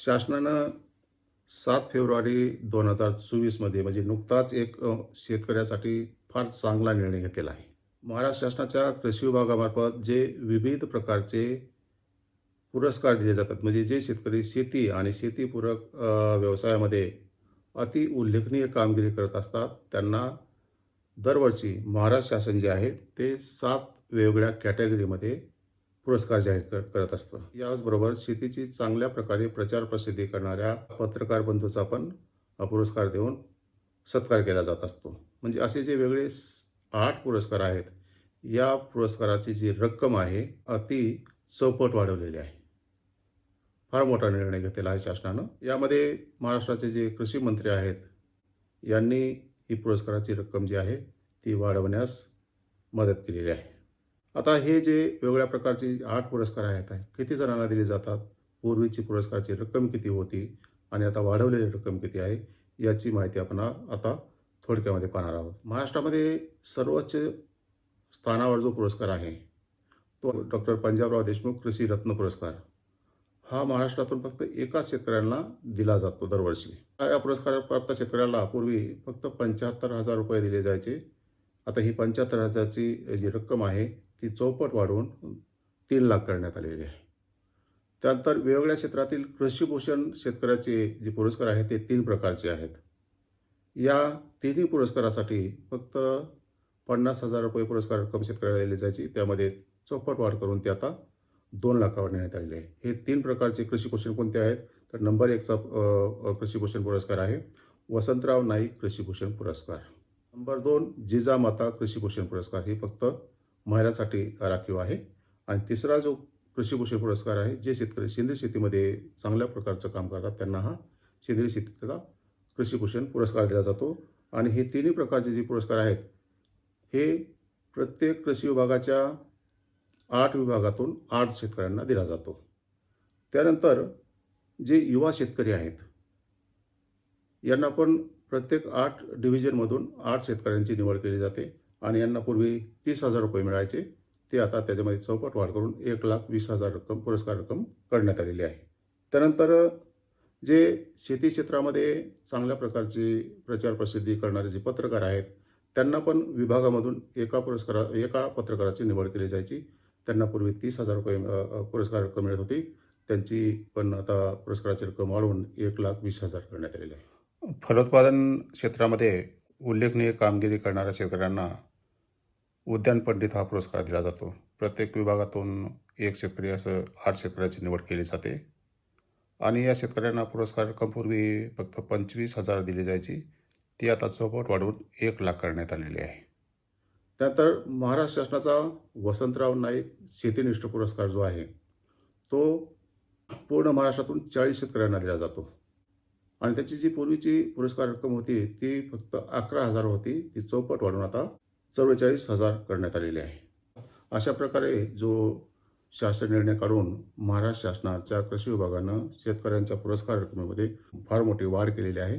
शासनानं सात फेब्रुवारी दोन हजार चोवीसमध्ये म्हणजे नुकताच एक शेतकऱ्यासाठी फार चांगला निर्णय घेतलेला आहे. महाराष्ट्र शासनाच्या कृषी विभागामार्फत जे विविध प्रकारचे पुरस्कार दिले जातात म्हणजे जे शेतकरी शेती आणि शेतीपूरक व्यवसायामध्ये अति उल्लेखनीय कामगिरी करत असतात त्यांना दरवर्षी महाराष्ट्र शासन जे आहे ते सात वेगवेगळ्या कॅटेगरीमध्ये पुरस्कार जाहीर कर- करत असतं. याचबरोबर शेतीची चांगल्या प्रकारे प्रचार प्रसिद्धी करणाऱ्या पत्रकार बंधूचा पण पुरस्कार देऊन सत्कार केला जात असतो. म्हणजे असे जे वेगळे आठ पुरस्कार आहेत या पुरस्काराची जी रक्कम आहे अति चौपट वाढवलेली आहे. फार मोठा निर्णय घेतलेला आहे शासनानं. यामध्ये महाराष्ट्राचे जे कृषी मंत्री आहेत यांनी ही पुरस्काराची रक्कम जी आहे ती वाढवण्यास मदत केलेली आहे. आता हे जे वेगळ्या प्रकारचे आठ पुरस्कार आहेत किती जणांना दिले जातात? पूर्वीची पुरस्काराची रक्कम किती होती? आणि आता वाढवलेली रक्कम किती आहे? याची माहिती आपण आता थोडक्यामध्ये पाहणार आहोत. महाराष्ट्रामध्ये सर्वोच्च स्थानावर जो पुरस्कार आहे तो डॉक्टर पंजाबराव देशमुख कृषी रत्न पुरस्कार. हा महाराष्ट्रातून फक्त एकाच शेतकऱ्यांना दिला जातो दरवर्षी. या पुरस्काराप्राप्त शेतकऱ्याला पूर्वी फक्त पंच्याहत्तर हजार रुपये दिले जायचे. आता ही पंच्याहत्तर हजारची जी रक्कम आहे ती चौपट वाढवून तीन लाख करण्यात आलेली आहे. त्यानंतर वेगवेगळ्या क्षेत्रातील कृषीभूषण शेतकऱ्याचे जे पुरस्कार आहेत ते तीन प्रकारचे आहेत. या तिन्ही पुरस्कारासाठी फक्त पन्नास हजार रुपये पुरस्कार रक्कम शेतकऱ्याला दिली जायची. त्यामध्ये चौपट वाढ करून ते आता दोन लाखावर नेण्यात आलेले आहे. हे तीन प्रकारचे कृषीभूषण कोणते आहेत? तर नंबर एकचा कृषीभूषण पुरस्कार आहे. वसंतराव नाईक कृषीभूषण पुरस्कार. नंबर दोन जिजामाता कृषीभूषण पुरस्कार. ही फक्त महिलांसाठी राखीव आहे. आणि तिसरा जो कृषीभूषण पुरस्कार आहे जे शेतकरी सेंद्रिय शेतीमध्ये चांगल्या प्रकारचं काम करतात त्यांना हा सेंद्रिय शेतीचा कृषीभूषण पुरस्कार दिला जातो. आणि हे तिन्ही प्रकारचे जे पुरस्कार आहेत हे प्रत्येक कृषी विभागाच्या आठ विभागातून आठ शेतकऱ्यांना दिला जातो. त्यानंतर जे युवा शेतकरी आहेत यांना पण प्रत्येक आठ डिव्हिजनमधून आठ शेतकऱ्यांची निवड केली जाते. आणि यांना पूर्वी तीस हजार रुपये मिळायचे. ते आता त्याच्यामध्ये चौपट वाढ करून एक लाख वीस हजार रक्कम पुरस्कार रक्कम करण्यात आलेली आहे. त्यानंतर जे शेती क्षेत्रामध्ये चांगल्या प्रकारची प्रचार प्रसिद्धी करणारे जे पत्रकार आहेत त्यांना पण विभागामधून एका पुरस्कारा एका पत्रकाराची निवड केली जायची. त्यांना पूर्वी तीस हजार रुपये पुरस्कार रक्कम मिळत होती. त्यांची पण आता पुरस्काराची रक्कम वाढवून एक लाख वीस हजार करण्यात आलेली आहे. फलोत्पादन क्षेत्रामध्ये उल्लेखनीय कामगिरी करणाऱ्या शेतकऱ्यांना उद्यान पंडित हा पुरस्कार दिला जातो. प्रत्येक विभागातून एक शेतकरी असं आठ शेतकऱ्याची निवड केली जाते. आणि या शेतकऱ्यांना पुरस्कार रक्कमपूर्वी फक्त पंचवीस हजार दिली जायची. ती आता चौपट वाढवून एक लाख करण्यात आलेली आहे. त्यानंतर महाराष्ट्र शासनाचा वसंतराव नाईक शेतीनिष्ठ पुरस्कार जो आहे तो पूर्ण महाराष्ट्रातून चाळीस शेतकऱ्यांना दिला जातो. आणि त्याची जी पूर्वीची पुरस्कार रक्कम होती ती फक्त अकरा हजार होती. ती चौपट वाढून आता चव्वेचाळीस हजार करण्यात आलेले आहे. अशा प्रकारे जो शासन निर्णय काढून महाराष्ट्र शासनाच्या कृषी विभागानं शेतकऱ्यांच्या पुरस्कार रकमेमध्ये फार मोठी वाढ केलेली आहे.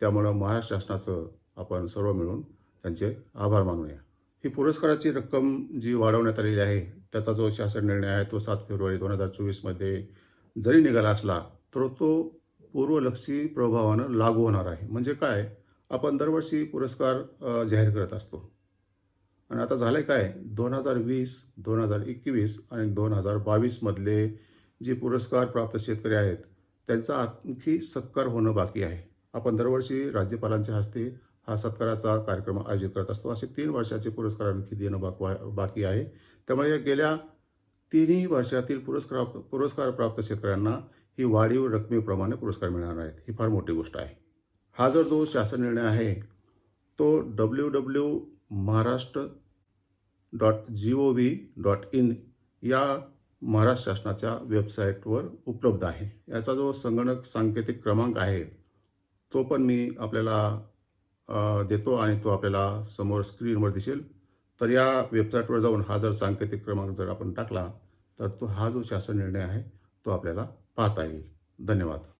त्यामुळं महाराष्ट्र शासनाचं आपण सर्व मिळून त्यांचे आभार मानूया. ही पुरस्काराची रक्कम जी वाढवण्यात आलेली आहे त्याचा जो शासन निर्णय आहे तो सात फेब्रुवारी दोन हजार चोवीसमध्ये जरी निघाला असला तर तो पूर्वलक्षी प्रभावानं लागू होणार आहे. म्हणजे काय? आपण दरवर्षी पुरस्कार जाहीर करत असतो. आणि आता झालं काय? दोन हजार वीस दोन हजार एकवीस आणि दोन हजार बावीसमधले जे पुरस्कार प्राप्त शेतकरी आहेत त्यांचा आणखी सत्कार होणं बाकी आहे. आपण दरवर्षी राज्यपालांच्या हस्ते हा सत्काराचा कार्यक्रम आयोजित करत असतो. असे तीन वर्षाचे पुरस्कार आणखी देणं बाक- बाकी आहे. त्यामुळे या गेल्या तिन्ही वर्षातील पुरस्कार पुरस्कार प्राप्त शेतकऱ्यांना ही वाढीव रकमेप्रमाणे पुरस्कार मिळणार आहेत. ही फार मोठी गोष्ट आहे. हा जर जो शासन निर्णय आहे तो W W Maharashtra dot G O V dot in या महाराष्ट्र शासनाच्या वेबसाईटवर उपलब्ध आहे. याचा जो संगणक सांकेतिक क्रमांक आहे तो पण मी आपल्याला देतो आणि तो आपल्याला समोर स्क्रीनवर दिसेल. तर या वेबसाईटवर जाऊन हा जर सांकेतिक क्रमांक जर आपण टाकला तर तो हा जो शासन निर्णय आहे तो आपल्याला पाहता येईल. धन्यवाद.